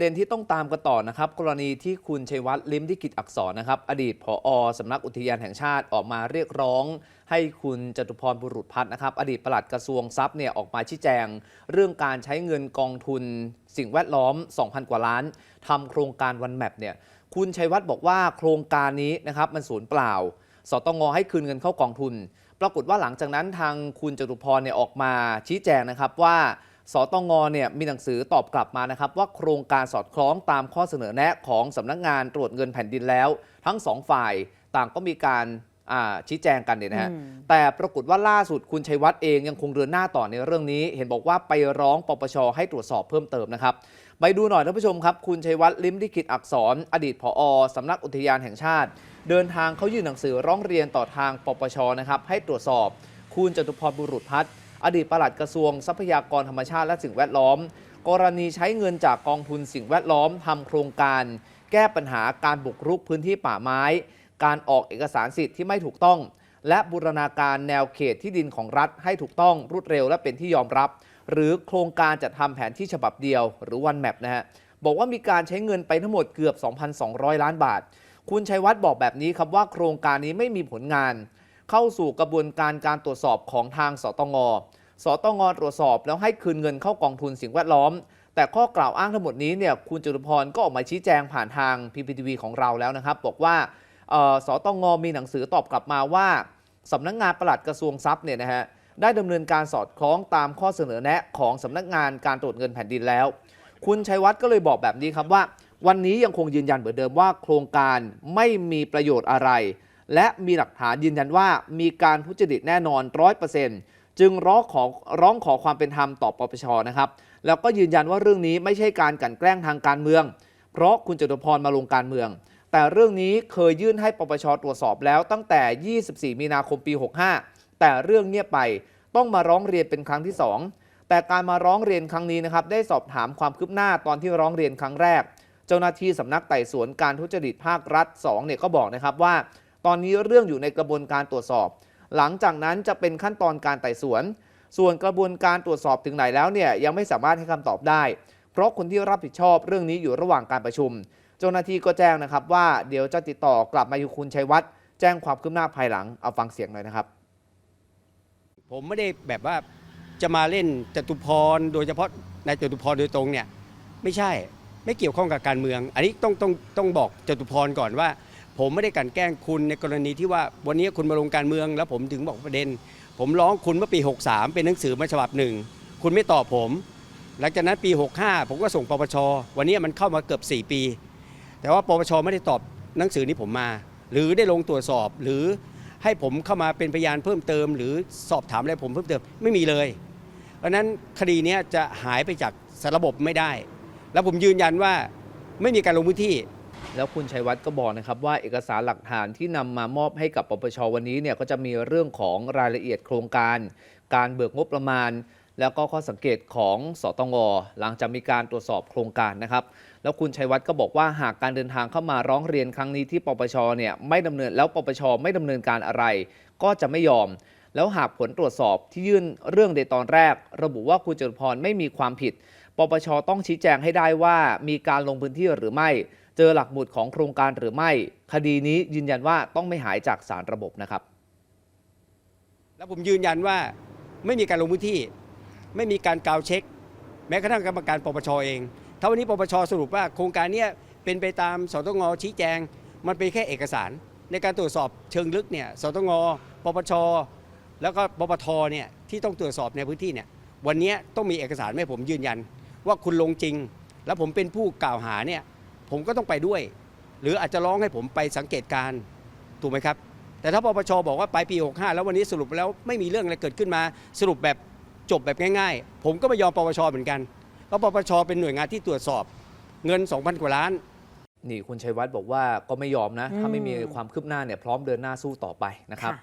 ประเด็นที่ต้องตามกันต่อนะครับ กรณีที่คุณชัยวัฒน์ลิมที่กิจอักษรนะครับ อดีตผอสำนักอุทยานแห่งชาติออกมาเรียกร้อง ให้คุณจตุพรบุรุษพัฒน์นะครับ อดีตปลัดกระทรวงทรัพย์เนี่ยออกมาชี้แจง เรื่องการใช้เงินกองทุน สิ่งแวดล้อม 2,000 กว่าล้านทำโครงการวันแมปเนี่ยคุณชัยวัฒน์บอกว่าโครงการนี้นะครับมันสูญเปล่า สตงให้คืนเงินเข้ากองทุน ปรากฏว่าหลังจากนั้นทางคุณจตุพรเนี่ยออกมาชี้แจงนะครับว่า สตงเนี่ยมีหนังสือตอบกลับมานะครับว่าโครงการสอดคล้องตามข้อเสนอแนะของสำนักงานตรวจเงินแผ่นดินแล้ว ทั้งสองฝ่ายต่างก็มีการชี้แจงกันเนี่ยนะฮะแต่ปรากฏว่าล่าสุดคุณชัยวัฒน์เองยังคงเดินหน้าต่อในเรื่องนี้ เห็นบอกว่าไปร้องปปชให้ตรวจสอบเพิ่มเติมนะครับไปดูหน่อยท่านผู้ชมครับ คุณชัยวัฒน์ลิมลิขิตอักษร อดีตผอสำนักอุทยานแห่งชาติ เดินทางเขายื่นหนังสือร้องเรียนต่อทางปปชนะครับให้ตรวจสอบ คุณจตุพรบุรุษพัฒน์ อดีตปลัดกระทรวงทรัพยากรธรรมชาติและสิ่งแวดล้อม กรณีใช้เงินจากกองทุนสิ่งแวดล้อมทำโครงการ แก้ปัญหาการบุกรุกพื้นที่ป่าไม้ การออกเอกสารสิทธิ์ที่ไม่ถูกต้อง และบูรณาการแนวเขตที่ดินของรัฐให้ถูกต้องรวดเร็วและเป็นที่ยอมรับ หรือโครงการจัดทำแผนที่ฉบับเดียว หรือวันแมปนะฮะบอกว่ามีการใช้เงินไปทั้งหมดเกือบ 2,200 ล้านบาท คุณชัยวัฒน์บอกแบบนี้ครับว่าโครงการนี้ไม่มีผลงาน เข้าสู่กระบวนการการตรวจสอบของทางสตงสตงตรวจสอบแล้วให้คืนเงินเข้ากองทุนสิ่งแวดล้อม แต่ข้อกล่าวอ้างทั้งหมดนี้เนี่ยคุณจตุพรก็ออกมาชี้แจงผ่านทาง PPTV ของเราแล้วนะครับ บอกว่าสตงมีหนังสือตอบกลับมาว่าสำนักงานปลัดกระทรวงทรัพย์เนี่ยนะฮะได้ดำเนินการสอดคล้องตามข้อเสนอแนะของสำนักงานการตรวจเงินแผ่นดินแล้ว คุณชัยวัฒน์ก็เลยบอกแบบนี้ครับว่า วันนี้ยังคงยืนยันเหมือนเดิมว่า โครงการไม่มีประโยชน์อะไร และมีหลักฐานยืนยันว่ามีการทุจริตแน่นอน100%จึงร้องขอร้องขอความเป็นธรรมต่อปปชนะครับแล้วก็ยืนยันว่าเรื่องนี้ไม่ใช่การกลั่นแกล้งทางการเมือง เพราะคุณจตุพรมาลงการเมือง แต่เรื่องนี้เคยยื่นให้ปปชตรวจสอบแล้วตั้งแต่ 24 มีนาคมปี 65 แต่เรื่องเงียบไปต้องมาร้องเรียนเป็นครั้งที่ 2 แต่การมาร้องเรียนครั้งนี้นะครับได้สอบถามความคืบหน้าตอนที่ร้องเรียนครั้งแรก เจ้าหน้าที่สำนักไต่สวนการทุจริตภาครัฐ2เนี่ยก็บอกนะครับว่า ตอนนี้เรื่องอยู่ในกระบวนการตรวจสอบ หลังจากนั้นจะเป็นขั้นตอนการไต่สวน ส่วนกระบวนการตรวจสอบถึงไหนแล้วเนี่ยยังไม่สามารถให้คำตอบได้ เพราะคนที่รับผิดชอบเรื่องนี้อยู่ระหว่างการประชุม เจ้าหน้าที่ก็แจ้งนะครับว่าเดี๋ยวจะติดต่อกลับมาอยู่คุณชัยวัฒน์แจ้งความคืบหน้าภายหลังเอาฟังเสียงหน่อยนะครับ ผมไม่ได้แบบว่าจะมาเล่นจตุพร โดยเฉพาะนายจตุพรโดยตรงเนี่ยไม่ใช่ไม่เกี่ยวข้องกับการเมือง อันนี้ต้องต้องต้องบอกจตุพรก่อนว่า ผมไม่ได้กันแกล้งคุณในกรณีที่ว่าวันนี้คุณมาลงการเมือง แล้วผมถึงบอกประเด็น ผมร้องคุณเมื่อปี 63 เป็นหนังสือมาฉบับหนึ่งคุณไม่ตอบผม หลังจากนั้นปี 65 ผมก็ส่งปปชวันนี้มันเข้ามาเกือบ 4 ปี แต่ว่าปปชไม่ได้ตอบหนังสือนี้ผมมา หรือได้ลงตรวจสอบหรือให้ผมเข้ามาเป็นพยานเพิ่มเติม หรือสอบถามอะไรผมเพิ่มเติมไม่มีเลย เพราะนั้นคดีนี้จะหายไปจากสารระบบไม่ได้ แล้วผมยืนยันว่าไม่มีการลงพื้นที่ แล้วคุณชัยวัฒน์ก็บอกนะครับว่าเอกสารหลักฐานที่นำมามอบให้กับปปชวันนี้เนี่ยก็จะมีเรื่องของรายละเอียดโครงการ การเบิกงบประมาณ แล้วก็ข้อสังเกตของสตงหลังจากมีการตรวจสอบโครงการนะครับ แล้วคุณชัยวัฒน์ก็บอกว่าหากการเดินทางเข้ามาร้องเรียนครั้งนี้ที่ปปชเนี่ยไม่ดำเนินแล้วปปชไม่ดำเนินการอะไร ก็จะไม่ยอม แล้วหากผลตรวจสอบที่ยื่นเรื่องในตอนแรก ระบุว่าคุณจตุพรไม่มีความผิด ปปชต้องชี้แจงให้ได้ว่ามีการลงพื้นที่หรือไม่ เจอหลักหมุดของโครงการหรือไม่ คดีนี้ยืนยันว่าต้องไม่หายจากสารระบบนะครับ แล้วผมยืนยันว่าไม่มีการลงพื้นที่ ไม่มีการกาวเช็ค แม้กระทั่งกรรมการปปชเอง ถ้าวันนี้ปปชสรุปว่าโครงการเนี้ยเป็นไปตามสตงชี้แจง มันเป็นแค่เอกสาร ในการตรวจสอบเชิงลึกเนี่ยสตงปปชแล้วก็ปปทเนี่ยที่ต้องตรวจสอบในพื้นที่เนี่ยวันนี้ต้องมีเอกสารให้ผมยืนยัน ว่าคุณลงจริง แล้วผมเป็นผู้กล่าวหาเนี่ย ผมก็ต้องไปด้วย หรืออาจจะร้องให้ผมไปสังเกตการณ์ถูกไหมครับ แต่ถ้าปปชบอกว่าปลายปี 65 แล้ววันนี้สรุปแล้วไม่มีเรื่องอะไรเกิดขึ้นมาสรุปแบบจบแบบง่าย ๆ ผมก็ไม่ยอมปปชเหมือนกันเพราะปปชเป็นหน่วยงานที่ตรวจสอบเงิน 2,000 กว่าล้านนี่คุณชัยวัฒน์บอกว่าก็ไม่ยอมนะ ถ้าไม่มีความคืบหน้าเนี่ยพร้อมเดินหน้าสู้ต่อไปนะครับค่ะ